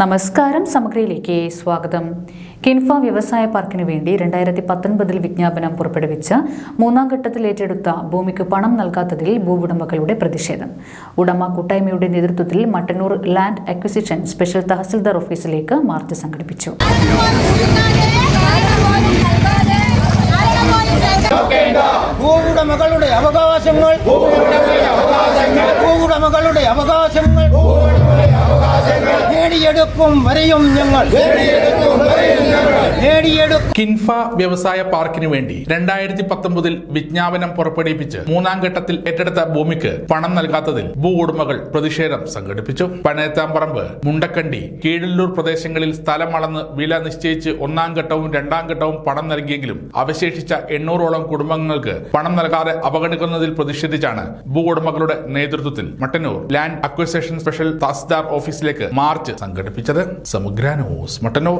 നമസ്കാരം സമഗ്രയിലേക്ക് സ്വാഗതം. കിൻഫ വ്യവസായ പാർക്കിന് വേണ്ടി രണ്ടായിരത്തി പത്തൊൻപതിൽ വിജ്ഞാപനം പുറപ്പെടുവിച്ച മൂന്നാം ഘട്ടത്തിൽ ഏറ്റെടുത്ത ഭൂമിക്ക് പണം നൽകാത്തതിൽ ഭൂവുടമകളുടെ പ്രതിഷേധം. ഉടമ കൂട്ടായ്മയുടെ നേതൃത്വത്തിൽ Mattannur land acquisition special tahsildar ഓഫീസിലേക്ക് മാർച്ച് സംഘടിപ്പിച്ചു. അവകാശങ്ങൾ അവകാശങ്ങൾ. നേടിയെടുക്കും വരെയും ഞങ്ങൾ. നേടിയെടുക്കും കിൻഫ വ്യവസായ പാർക്കിന് വേണ്ടി രണ്ടായിരത്തി പത്തൊമ്പതിൽ വിജ്ഞാപനം പുറപ്പെടുവിപ്പിച്ച് മൂന്നാം ഘട്ടത്തിൽ ഏറ്റെടുത്ത ഭൂമിക്ക് പണം നൽകാത്തതിൽ ഭൂ ഉടമകൾ പ്രതിഷേധം സംഘടിപ്പിച്ചു. പനയത്താമ്പറമ്പ് മുണ്ടക്കണ്ടി കീഴല്ലൂർ പ്രദേശങ്ങളിൽ സ്ഥലം അളന്ന് വില നിശ്ചയിച്ച് ഒന്നാം ഘട്ടവും രണ്ടാം ഘട്ടവും പണം നൽകിയെങ്കിലും അവശേഷിച്ച എണ്ണൂറോളം കുടുംബങ്ങൾക്ക് പണം നൽകാതെ അവഗണിക്കുന്നതിൽ പ്രതിഷേധിച്ചാണ് ഭൂ ഉടമകളുടെ നേതൃത്വത്തിൽ Mattannur land acquisition special tahsildar ഓഫീസിലേക്ക് മാർച്ച് സംഘടിപ്പിച്ചത്. സമുഗ്ര ന്യൂസ് മട്ടന്നൂർ.